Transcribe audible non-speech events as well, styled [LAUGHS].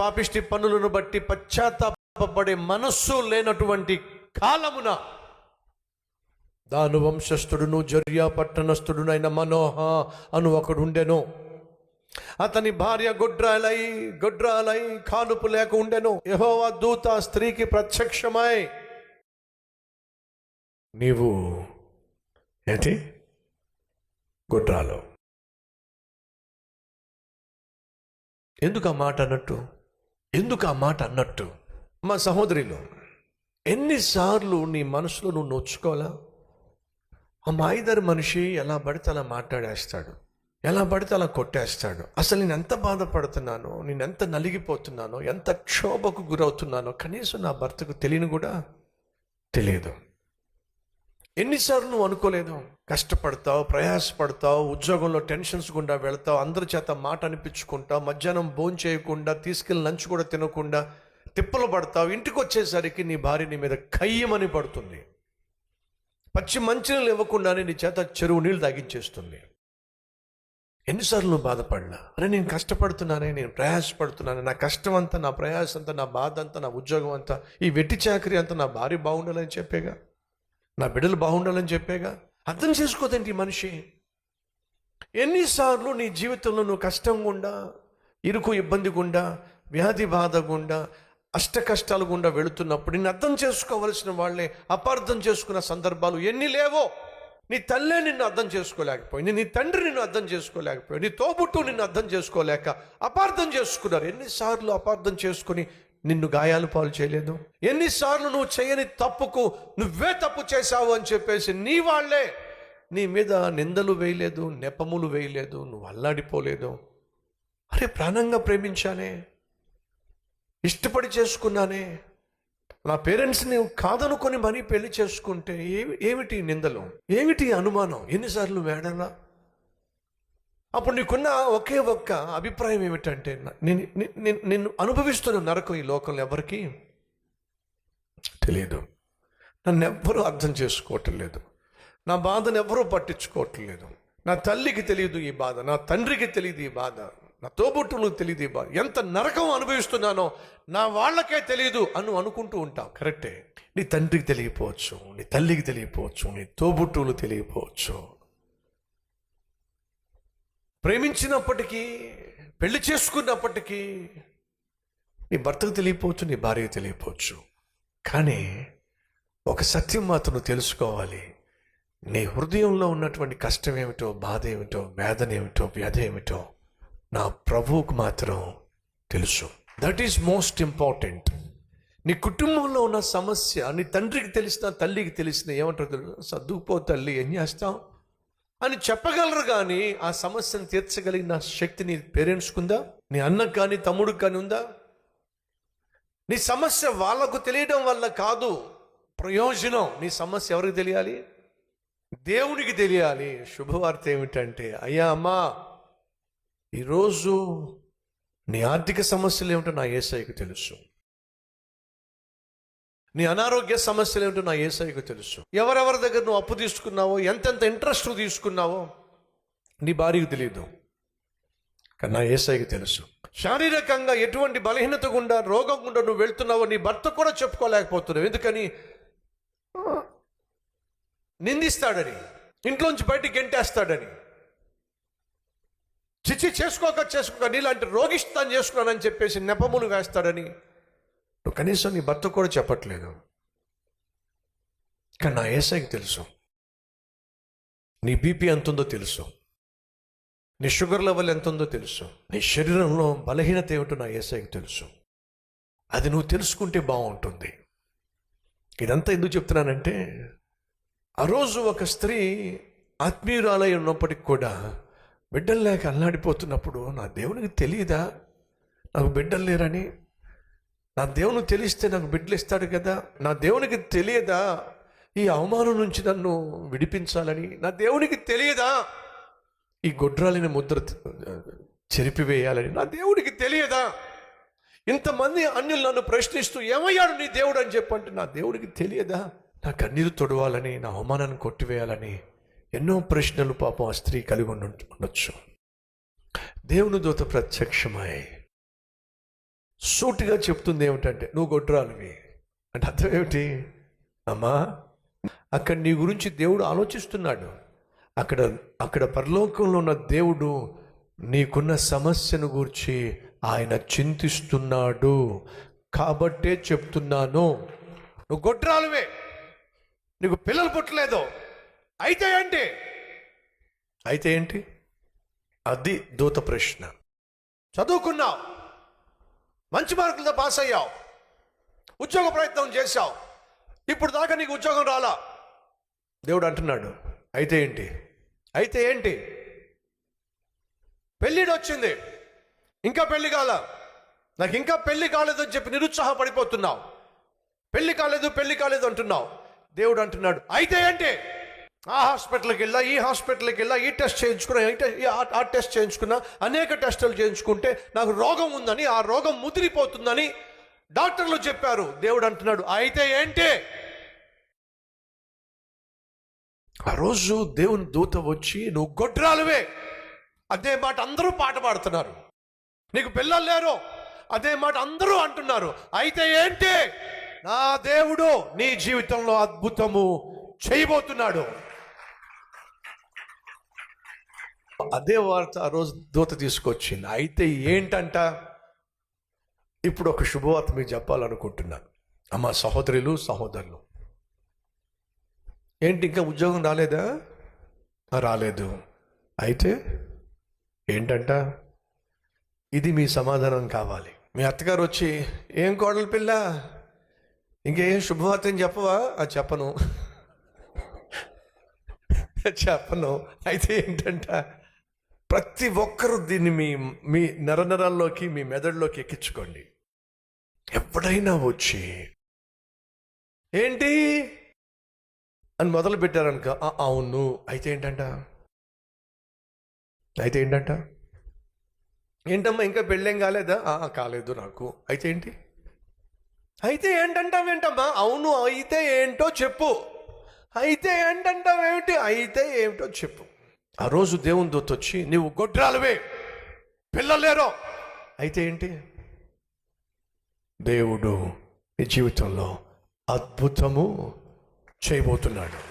పాపిష్టి పనులను బట్టి పశ్చాత్తాపడే మనస్సు లేనటువంటి కాలమున దాను వంశస్థుడును జర్యా పట్టణస్థుడునైన మనోహ అను ఒకడుండెను. అతని భార్య గుడ్రాలై గుడ్రాలై కానుపు లేక ఉండెను. యహోవా దూత స్త్రీకి ప్రత్యక్షమై నీవు ఏంటి? గుడ్రాలు. ఎందుకు ఆ మాట అన్నట్టు? ఎందుకు ఆ మాట అన్నట్టు? మా సహోదరిలో ఎన్నిసార్లు నీ మనసులో నువ్వు నొచ్చుకోవాలా? ఆ మాయిదారి మనిషి ఎలా పడితే అలా మాట్లాడేస్తాడు. ఎలా పడితే అలా కొట్టేస్తాడు. అసలు నేను ఎంత బాధపడుతున్నానో నేను ఎంత నలిగిపోతున్నానో ఎంత క్షోభకు గురవుతున్నానో కనీసం నా భర్తకు తెలియని కూడా తెలియదు. ఎన్నిసార్లు నువ్వు అనుకోలేదు? కష్టపడతావు ప్రయాసపడతావు ఉద్యోగంలో టెన్షన్స్ గుండా వెళ్తావు అందరి చేత మాట అనిపించుకుంటావు మధ్యాహ్నం భోజనం చేయకుండా తీసుకెళ్ళి లంచ్ కూడా తినకుండా తిప్పలు పడతావు ఇంటికి వచ్చేసరికి నీ భార్య నీ మీద కయ్యమని పడుతుంది. పచ్చి మంచినీళ్ళు ఇవ్వకుండానే నీ చేత చెరువు నీళ్ళు తాగించేస్తుంది. ఎన్నిసార్లు నువ్వు బాధపడినా అరే నేను కష్టపడుతున్నానే నేను ప్రయాసపడుతున్నాను నా కష్టం అంతా నా ప్రయాసంతా నా బాధ అంతా నా ఉద్యోగం అంతా ఈ వెట్టి చాకరీ అంతా నా భార్య బాగుండాలని చెప్పేగా? నా బిడ్డలు బాగుండాలని చెప్పేగా? అర్థం చేసుకోదేంటి మనిషి. ఎన్నిసార్లు నీ జీవితంలో నువ్వు కష్టం గుండా ఇరుకు ఇబ్బంది గుండా వ్యాధి బాధ గుండా అష్ట కష్టాలు గుండా వెళుతున్నప్పుడు నిన్ను అర్థం చేసుకోవలసిన వాళ్ళే అపార్థం చేసుకున్న సందర్భాలు ఎన్ని లేవో నీ తల్లే నిన్ను అర్థం చేసుకోలేకపోయింది నీ తండ్రి నిన్ను అర్థం చేసుకోలేకపోయింది నీ తోబుట్టు నిన్ను అర్థం చేసుకోలేక అపార్థం చేసుకున్నారు. ఎన్నిసార్లు అపార్థం చేసుకుని నిన్ను గాయాలు పాలు చేయలేదు. ఎన్నిసార్లు నువ్వు చేయని తప్పుకు నువ్వే తప్పు చేశావు అని చెప్పేసి నీ వాళ్ళే నీ మీద నిందలు వేయలేదు నెపములు వేయలేదు నువ్వు అల్లాడిపోలేదు. అరే ప్రాణంగా ప్రేమించానే. ఇష్టపడి చేసుకున్నానే. నా పేరెంట్స్ని కాదనుకొని మరీ పెళ్ళి చేసుకుంటే ఏమి ఏమిటి నిందలు? ఏమిటి అనుమానం? ఎన్నిసార్లు వేడలా? అప్పుడు నీకున్న ఒకే ఒక్క అభిప్రాయం ఏమిటంటే నేను నిన్ను అనుభవిస్తున్న నరకం ఈ లోకంలో ఎవరికి తెలియదు. నన్ను ఎవ్వరూ అర్థం చేసుకోవటం లేదు. నా బాధను ఎవరూ పట్టించుకోవటం లేదు. నా తల్లికి తెలియదు ఈ బాధ నా తండ్రికి తెలియదు ఈ బాధ నా తోబుట్టులకు తెలియదు ఈ బాధ. ఎంత నరకం అనుభవిస్తున్నానో నా వాళ్ళకే తెలియదు అను అనుకుంటూ ఉంటావు కరెక్టే. నీ తండ్రికి తెలియపోవచ్చు నీ తల్లికి తెలియపోవచ్చు నీ తోబుట్టువులు తెలియపోవచ్చు. ప్రేమించినప్పటికీ పెళ్ళి చేసుకున్నప్పటికీ నీ భర్తకు తెలియపోవచ్చు నీ భార్యకు తెలియపోవచ్చు. కానీ ఒక సత్యం మాత్రం తెలుసుకోవాలి. నీ హృదయంలో ఉన్నటువంటి కష్టం ఏమిటో బాధ ఏమిటో వేదన ఏమిటో వ్యధ ఏమిటో నా ప్రభువుకు మాత్రం తెలుసు. దట్ ఈస్ మోస్ట్ ఇంపార్టెంట్ నీ కుటుంబంలో ఉన్న సమస్య నీ తండ్రికి తెలిసిన తల్లికి తెలిసిన ఏమంటారు సర్దుకుపో తల్లి ఏం చేస్తావు? అని చెప్పగలరు కానీ ఆ సమస్యను తీర్చగలిగిన శక్తి నీ పేరెంట్స్కుందా నీ అన్నకు కానీ తమ్ముడికి కానీ ఉందా? నీ సమస్య వాళ్ళకు తెలియడం వల్ల కాదు ప్రయోజనం. నీ సమస్య ఎవరికి తెలియాలి? దేవునికి తెలియాలి. శుభవార్త ఏమిటంటే అయ్యా అమ్మా ఈరోజు నీ ఆర్థిక సమస్యలు ఏమిటో నా ఏసైకి తెలుసు. నీ అనారోగ్య సమస్యలు ఏమిటో నా ఏసైకి తెలుసు. ఎవరెవరి దగ్గర నువ్వు అప్పు తీసుకున్నావో ఎంతెంత ఇంట్రెస్ట్ నువ్వు తీసుకున్నావో నీ భార్యకు తెలియదు కానీ నా ఏసైకి తెలుసు. శారీరకంగా ఎటువంటి బలహీనత గుండా రోగం గుండా నువ్వు వెళ్తున్నావో నీ భర్త కూడా చెప్పుకోలేకపోతున్నావు. ఎందుకని? నిందిస్తాడని ఇంట్లోంచి బయటికి గెంటేస్తాడని. చిచ్చి చేసుకోక చేసుకోక నీలాంటి రోగిస్తాను చేసుకున్నానని చెప్పేసి నెపములు వేస్తాడని. నువ్వు కనీసం నీ భర్త కూడా చెప్పట్లేదు. కానీ నా ఏసైకి తెలుసు. నీ బీపీ ఎంత ఉందో తెలుసు. నీ షుగర్ లెవెల్ ఎంత ఉందో తెలుసు. నీ శరీరంలో బలహీనత ఏమిటో నా ఏసైకి తెలుసు. అది నువ్వు తెలుసుకుంటే బాగుంటుంది. ఇదంతా ఎందుకు చెప్తున్నానంటే ఆ రోజు ఒక స్త్రీ ఆత్మీయురాలై ఉన్నప్పటికి కూడా బిడ్డలు లేక అల్లాడిపోతున్నప్పుడు నా దేవునికి తెలియదా? నాకు బిడ్డలు లేరని? నా దేవుని తెలిస్తే నాకు బిడ్డలు ఇస్తాడు కదా నా దేవునికి తెలియదా? ఈ అవమానం నుంచి నన్ను విడిపించాలని నా దేవునికి తెలియదా? ఈ గొడ్రాలిని ముద్ర చెరిపివేయాలని నా దేవుడికి తెలియదా? ఇంతమంది అన్యులు నన్ను ప్రశ్నిస్తూ ఏమయ్యాడు నీ దేవుడు? అని చెప్పంటే నా దేవుడికి తెలియదా? నా కన్నీరు తొడవాలని నా అవమానాన్ని కొట్టివేయాలని ఎన్నో ప్రశ్నలు పాపం ఆ స్త్రీ కలిగి ఉండొచ్చు దేవుని దూత ప్రత్యక్షమై సూటిగా చెప్తుంది ఏమిటంటే నువ్వు గొడ్రాలివి. అంటే అర్థం ఏమిటి? అమ్మా అక్కడ నీ గురించి దేవుడు ఆలోచిస్తున్నాడు. అక్కడ అక్కడ పరలోకంలో ఉన్న దేవుడు నీకున్న సమస్యను గురించి ఆయన చింతిస్తున్నాడు. కాబట్టే చెప్తున్నాను నువ్వు గొడ్రాలువే. నీకు పిల్లలు పుట్టలేదు. అయితే ఏంటి? అయితే ఏంటి? అది దూత ప్రశ్న. చదువుకున్నావు. మంచి మార్కులతో పాస్ అయ్యావు. ఉద్యోగ ప్రయత్నం చేశావు. ఇప్పుడు దాకా నీకు ఉద్యోగం రాలా? దేవుడు అంటున్నాడు. అయితే ఏంటి? అయితే ఏంటి? పెళ్ళిడు వచ్చింది. ఇంకా పెళ్ళి కాల. నాకు ఇంకా పెళ్ళి అని చెప్పి నిరుత్సాహపడిపోతున్నావు. పెళ్ళి కాలేదు పెళ్ళి కాలేదు అంటున్నావు. దేవుడు అంటున్నాడు. అయితే ఏంటి? ఆ హాస్పిటల్కి వెళ్ళా ఈ హాస్పిటల్కి వెళ్ళా ఈ టెస్ట్ చేయించుకున్నా ఈ- ఆ- ఆ టెస్ట్ చేయించుకున్నా అనేక టెస్టులు చేయించుకుంటే నాకు రోగం ఉందని ఆ రోగం ముదిరిపోతుందని డాక్టర్లు చెప్పారు. దేవుడు అంటున్నాడు అయితే ఏంటి? ఆ రోజు దేవుని దూత వచ్చి నువ్వు గొడ్రాలువే. అదే మాట అందరూ పాట పాడుతున్నారు. నీకు పిల్లలు లేరు. అదే మాట అందరూ అంటున్నారు. అయితే ఏంటి? నా దేవుడు నీ జీవితంలో అద్భుతము చేయబోతున్నాడు. అదే వార్త ఆ రోజు దూత తీసుకొచ్చింది. అయితే ఏంటంట? ఇప్పుడు ఒక శుభవార్త మీకు చెప్పాలనుకుంటున్నాను అమ్మ సహోదరులు సహోదరులు. ఏంటి ఇంకా ఉద్యోగం రాలేదా? రాలేదు. అయితే ఏంటంట? ఇది మీ సమాధానం కావాలి. మీ అత్తగారు వచ్చి ఏం కోడలు పిల్ల? ఇంకేం శుభవార్త అని చెప్పవా? అది చెప్పను. [LAUGHS] చెప్పను. అయితే ఏంటంట? ప్రతి ఒక్కరూ దీన్ని మీ మీ నరనరాల్లోకి మీ మెదడులోకి ఎక్కించుకోండి. ఎప్పుడైనా వచ్చి ఏంటి? అని మొదలు పెట్టారనుక అవును. అయితే ఏంటంట? అయితే ఏంటంట? ఏంటమ్మా ఇంకా పెళ్ళేం కాలేదా? కాలేదు నాకు. అయితే ఏంటి? అయితే ఏంటంటావేంటమ్మా అవును. అయితే ఏంటో చెప్పు. అయితే ఏంటంటావేమిటి అయితే ఏమిటో చెప్పు. ఆ రోజు దేవుని దొత్తు వచ్చి నువ్వు గొడ్రాలువే పిల్లలు అయితే ఏంటి? దేవుడు నీ జీవితంలో అద్భుతము చేయబోతున్నాడు.